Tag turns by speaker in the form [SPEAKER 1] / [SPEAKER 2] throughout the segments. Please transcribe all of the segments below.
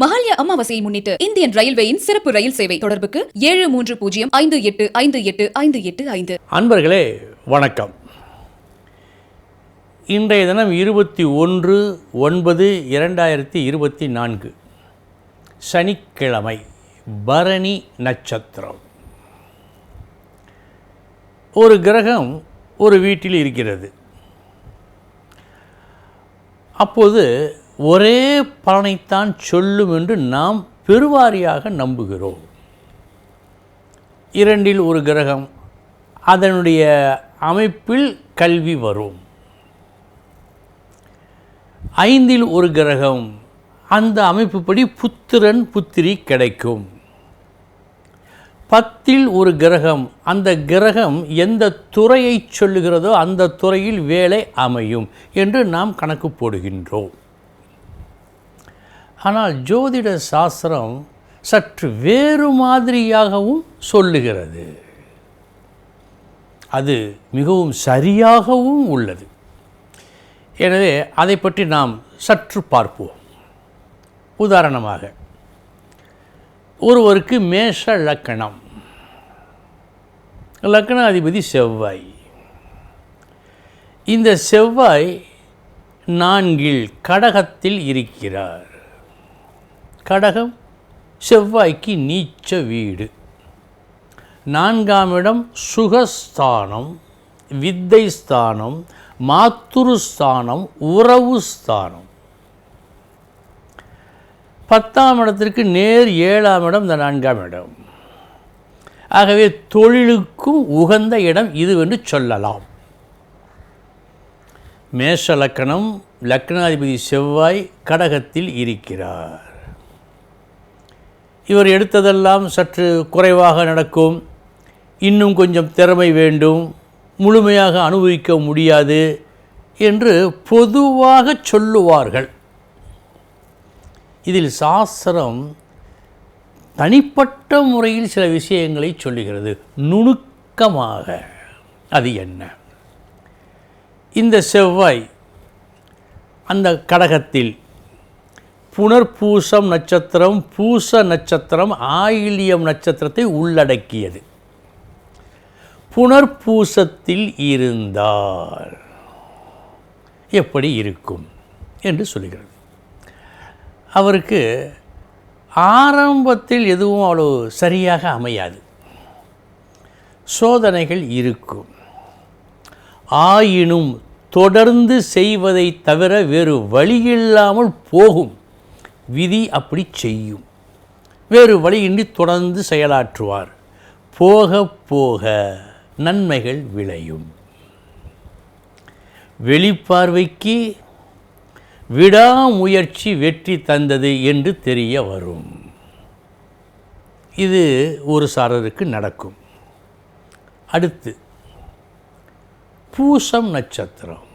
[SPEAKER 1] மகாலய அமாவாசையை முன்னிட்டு இந்தியன் ரயில்வேயின் சிறப்பு ரயில் சேவை தொடர்புக்கு ஏழு மூன்று பூஜ்ஜியம் ஐந்து எட்டு ஐந்து எட்டு ஐந்து எட்டு ஐந்து.
[SPEAKER 2] அன்பர்களே வணக்கம். இன்றைய தினம் இருபத்தி ஒன்று ஒன்பது இரண்டாயிரத்தி இருபத்தி நான்கு. சனிக்கிழமை பரணி நட்சத்திரம். ஒரு கிரகம் ஒரு வீட்டில் இருக்கிறது. அப்போது ஒரே பலனைத்தான் சொல்லும் என்று நாம் பெருவாரியாக நம்புகிறோம். இரண்டில் ஒரு கிரகம் அதனுடைய அமைப்பில் கல்வி வரும். ஐந்தில் ஒரு கிரகம் அந்த அமைப்புப்படி புத்திரன் புத்திரி கிடைக்கும். பத்தில் ஒரு கிரகம் அந்த கிரகம் எந்த துறையை சொல்லுகிறதோ அந்த துறையில் வேலை அமையும் என்று நாம் கணக்கு போடுகின்றோம். ஆனால் ஜோதிட சாஸ்திரம் சற்று வேறு மாதிரியாகவும் சொல்லுகிறது. அது மிகவும் சரியாகவும் உள்ளது. எனவே அதை பற்றி நாம் சற்று பார்ப்போம். உதாரணமாக ஒருவருக்கு மேஷ லக்கணம். லக்கண அதிபதி செவ்வாய். இந்த செவ்வாய் நான்கில் கடகத்தில் இருக்கிறார். கடகம் செவ்வாய்க்கு நீச்ச வீடு. நான்காம் இடம் சுகஸ்தானம் வித்தை ஸ்தானம் மாத்துரு ஸ்தானம் உறவு ஸ்தானம் பத்தாம் இடத்திற்கு நேர் ஏழாம் இடம் இந்த நான்காம் இடம். ஆகவே தொழிலுக்கும் உகந்த இடம் இதுவென்று சொல்லலாம். மேஷ லக்கணம் லக்னாதிபதி செவ்வாய் கடகத்தில் இருக்கிறார். இவர் எடுத்ததெல்லாம் சற்று குறைவாக நடக்கும். இன்னும் கொஞ்சம் திறமை வேண்டும். முழுமையாக அனுபவிக்க முடியாது என்று பொதுவாக சொல்லுவார்கள். இதில் சாஸ்திரம் தனிப்பட்ட முறையில் சில விஷயங்களை சொல்லுகிறது. நுணுக்கமாக. அது என்ன? இந்த செவ்வாய் அந்த கடகத்தில் புனர்பூசம் நட்சத்திரம் பூச நட்சத்திரம் ஆயிலியம் நட்சத்திரத்தை உள்ளடக்கியது. புனர்பூசத்தில் இருந்தால் எப்படி இருக்கும் என்று சொல்லுகிறது. அவருக்கு ஆரம்பத்தில் எதுவும் அவ்வளோ சரியாக அமையாது. சோதனைகள் இருக்கும். ஆயினும் தொடர்ந்து செய்வதை தவிர வேறு வழியில்லாமல் போகும். விதி அப்படி செய்யும். வேறு வழியின்றி தொடர்ந்து செயலாற்றுவார். போக போக நன்மைகள் விளையும். வெளிப்பார்வைக்கு விடாமுயற்சி வெற்றி தந்தது என்று தெரிய வரும். இது ஒரு சாரருக்கு நடக்கும். அடுத்து பூசம் நட்சத்திரம்.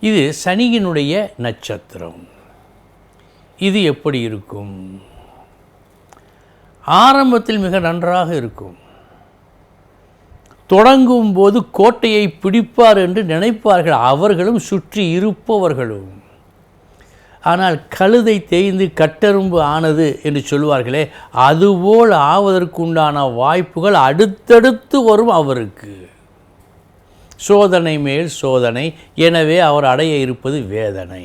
[SPEAKER 2] இது சனியினுடைய நட்சத்திரம். இது எப்படி இருக்கும்? ஆரம்பத்தில் மிக நன்றாக இருக்கும். தொடங்கும் போது கோட்டையை பிடிப்பார் என்று நினைப்பார்கள். அவர்களும் சுற்றி இருப்பவர்களும். ஆனால் கழுதை தேய்ந்து கட்டெரும்பு ஆனது என்று சொல்வார்களே அதுபோல் ஆவதற்குண்டான வாய்ப்புகள் அடுத்தடுத்து வரும் அவருக்கு. சோதனை மேல் சோதனை எனவே அவர் அடைய இருப்பது வேதனை.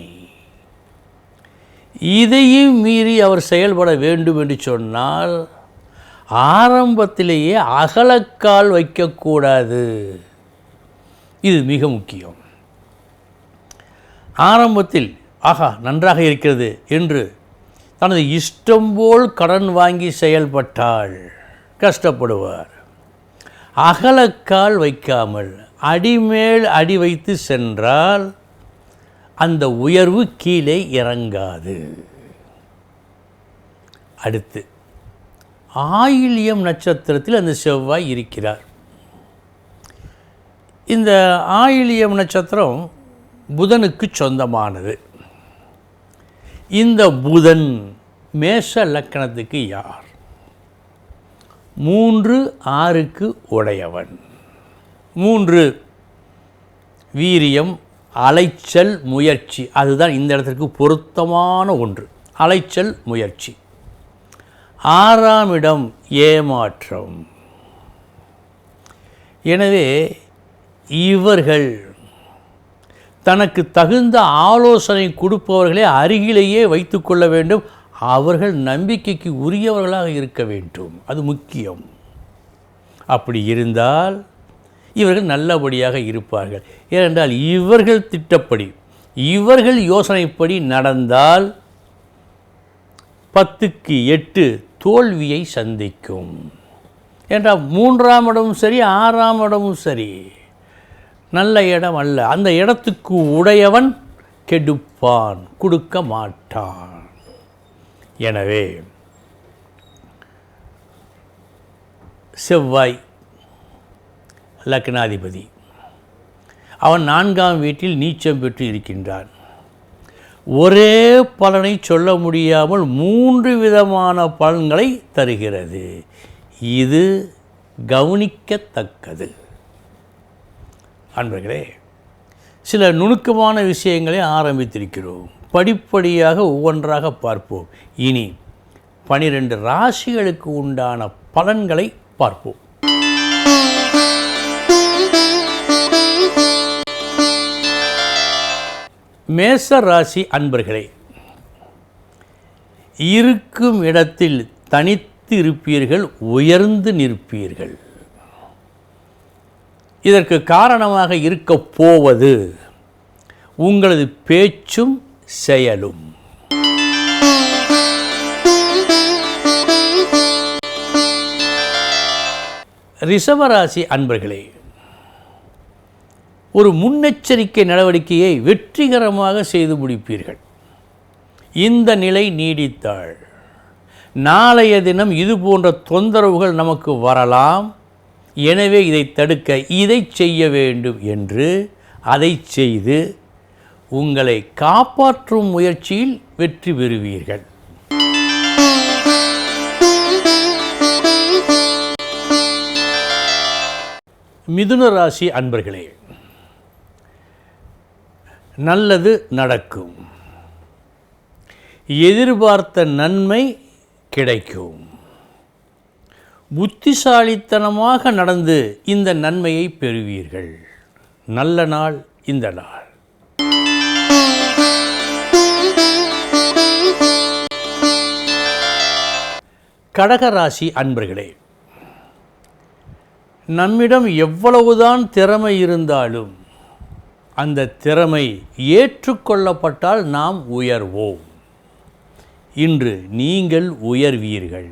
[SPEAKER 2] இதையும் மீறி அவர் செயல்பட வேண்டும் என்று சொன்னால் ஆரம்பத்திலேயே அகலக்கால் வைக்கக்கூடாது. இது மிக முக்கியம். ஆரம்பத்தில் ஆகா நன்றாக இருக்கிறது என்று தனது இஷ்டம் போல் கடன் வாங்கி செயல்பட்டால் கஷ்டப்படுவார். அகலக்கால் வைக்காமல் அடிமேல் அடி வைத்து சென்றால் அந்த உயர்வு கீழே இறங்காது. அடுத்து ஆயிலியம் நட்சத்திரத்தில் அந்த செவ்வாய் இருக்கிறார். இந்த ஆயிலியம் நட்சத்திரம் புதனுக்கு சொந்தமானது. இந்த புதன் மேஷ லக்கணத்துக்கு யார்? மூன்று ஆறுக்கு உடையவன். மூன்று வீரியம் அலைச்சல் முயற்சி. அதுதான் இந்த இடத்திற்கு பொருத்தமான ஒன்று. அலைச்சல் முயற்சி. ஆறாம் இடம் ஏமாற்றம். எனவே இவர்கள் தனக்கு தகுந்த ஆலோசனை கொடுப்பவர்களை அருகிலேயே வைத்துக்கொள்ள வேண்டும். அவர்கள் நம்பிக்கைக்கு உரியவர்களாக இருக்க வேண்டும். அது முக்கியம். அப்படி இருந்தால் இவர்கள் நல்லபடியாக இருப்பார்கள். ஏனென்றால் இவர்கள் திட்டப்படி இவர்கள் யோசனைப்படி நடந்தால் பத்துக்கு எட்டு தோல்வியை சந்திக்கும். என்றால் மூன்றாம் இடமும் சரி ஆறாம் இடமும் சரி. நல்ல இடம் அல்ல. அந்த இடத்துக்கு உடையவன் கெடுப்பான் கொடுக்க மாட்டான். எனவே செவ்வாய் லக்னாதிபதி. அவன் நான்காம் வீட்டில் நீச்சம் பெற்று இருக்கின்றான். ஒரே பலனை சொல்ல முடியாமல் மூன்று விதமான பலன்களை தருகிறது. இது கவனிக்கத்தக்கது. அன்பர்களே சில நுணுக்கமான விஷயங்களை ஆரம்பித்திருக்கிறோம். படிப்படியாக ஒவ்வொன்றாக பார்ப்போம். இனி பனிரெண்டு ராசிகளுக்கு உண்டான பலன்களை பார்ப்போம். மேச ராசி அன்பர்களே இருக்கும் இடத்தில் தனித்து இருப்பீர்கள் உயர்ந்து நிற்பீர்கள். இதற்கு காரணமாக இருக்கப் போவது உங்களது பேச்சும் செயலும். ரிஷபராசி அன்பர்களே ஒரு முன்னெச்சரிக்கை நடவடிக்கையை வெற்றிகரமாக செய்து முடிப்பீர்கள். இந்த நிலை நீடித்தாள் நாளைய தினம் இது போன்ற தொந்தரவுகள் நமக்கு வரலாம். எனவே இதை தடுக்க இதை செய்ய வேண்டும் என்று அதை செய்து உங்களை காப்பாற்றும் முயற்சியில் வெற்றி பெறுவீர்கள். மிதுன ராசி அன்பர்களே நல்லது நடக்கும். எதிர்பார்த்த நன்மை கிடைக்கும். புத்திசாலித்தனமாக நடந்து இந்த நன்மையை பெறுவீர்கள். நல்ல நாள் இந்த நாள். கடகராசி அன்பர்களே நம்மிடம் எவ்வளவுதான் திறமை இருந்தாலும் அந்த திறமை ஏற்றுக்கொள்ளப்பட்டால் நாம் உயர்வோம். இன்று நீங்கள் உயர்வீர்கள்.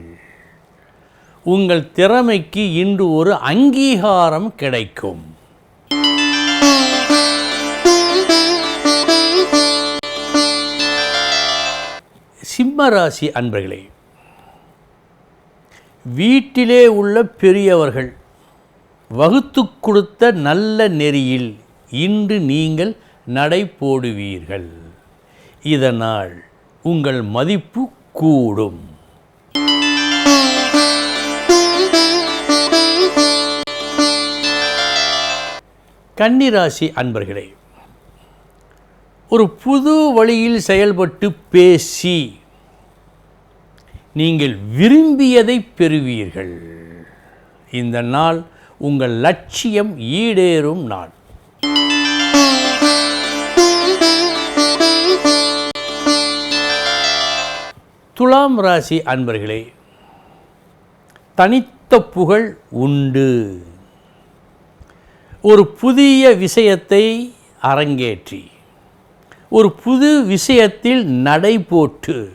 [SPEAKER 2] உங்கள் திறமைக்கு இன்று ஒரு அங்கீகாரம் கிடைக்கும். சிம்மராசி அன்பர்களே வீட்டிலே உள்ள பெரியவர்கள் வகுத்து கொடுத்த நல்ல நெறியில் இன்று நீங்கள் நடை போடுவீர்கள். இதனால் உங்கள் மதிப்பு கூடும். கன்னிராசி அன்பர்களே ஒரு புது வழியில் செயல்பட்டு பேசி நீங்கள் விரும்பியதை பெறுவீர்கள். இந்த நாள் உங்கள் லட்சியம் ஈடேறும் நாள். துலாம் ராசி அன்பர்களே தனித்த புகழ் உண்டு. ஒரு புதிய விஷயத்தை அரங்கேற்றி ஒரு புது விஷயத்தில் நடைபோட்டு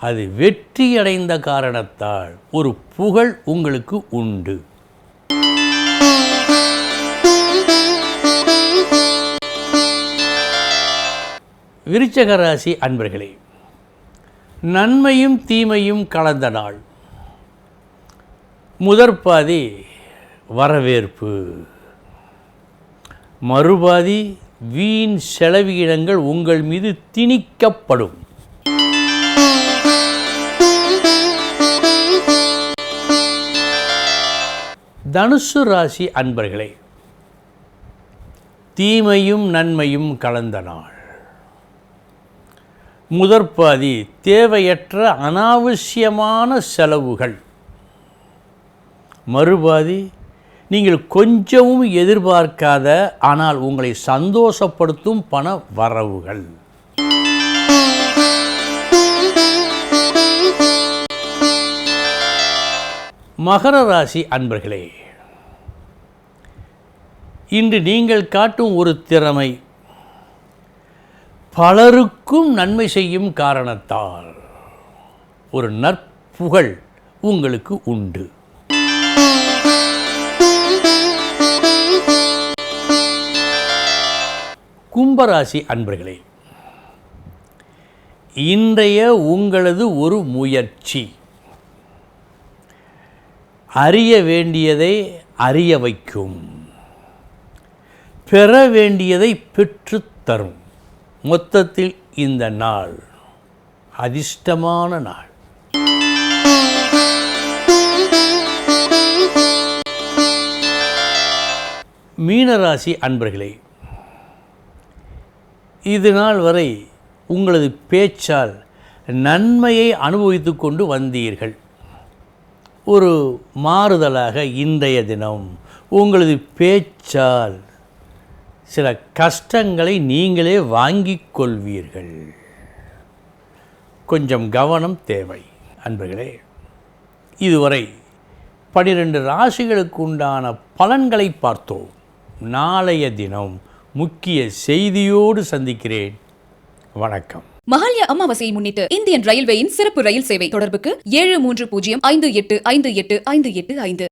[SPEAKER 2] அது வெற்றியடைந்த காரணத்தால் ஒரு புகழ் உங்களுக்கு உண்டு. விருச்சக ராசி அன்பர்களே நன்மையும் தீமையும் கலந்த நாள். முதற்பாதி வரவேற்பு. மறுபாதி வீண் செலவீனங்கள் உங்கள் மீது திணிக்கப்படும். தனுசு ராசி அன்பர்களே தீமையும் நன்மையும் கலந்த நாள். முதற்பாதி தேவையற்ற அனாவசியமான செலவுகள். மறுபாதி நீங்கள் கொஞ்சமும் எதிர்பார்க்காத ஆனால் உங்களை சந்தோஷப்படுத்தும் பண வரவுகள். மகர ராசி அன்பர்களே இன்று நீங்கள் காட்டும் ஒரு திறமை பலருக்கும் நன்மை செய்யும் காரணத்தால் ஒரு நற்புகழ் உங்களுக்கு உண்டு. கும்பராசி அன்பர்களே இன்றைய உங்களது ஒரு முயற்சி. அறிய வேண்டியதை அறிய வைக்கும். பெற வேண்டியதை பெற்றுத் தரும் மொத்தத்தில் இந்த நாள் அதிர்ஷ்டமான நாள். மீனராசி அன்பர்களே இது நாள் வரை உங்களது பேச்சால் நன்மையை அனுபவித்து கொண்டு வந்தீர்கள். ஒரு மாறுதலாக இன்றைய தினம் உங்களது பேச்சால் சில கஷ்டங்களை நீங்களே வாங்கிக் கொள்வீர்கள். கொஞ்சம் கவனம் தேவை அன்பர்களே. இதுவரை பனிரெண்டு ராசிகளுக்கு உண்டான பலன்களை பார்த்தோம். நாளைய தினம் முக்கிய செய்தியோடு சந்திக்கிறேன். வணக்கம்.
[SPEAKER 1] மகாலய அமாவாசையை முன்னிட்டு இந்தியன் ரயில்வேயின் சிறப்பு ரயில் சேவை தொடர்புக்கு ஏழு மூன்று பூஜ்ஜியம் ஐந்து எட்டு ஐந்து எட்டு ஐந்து எட்டு ஐந்து.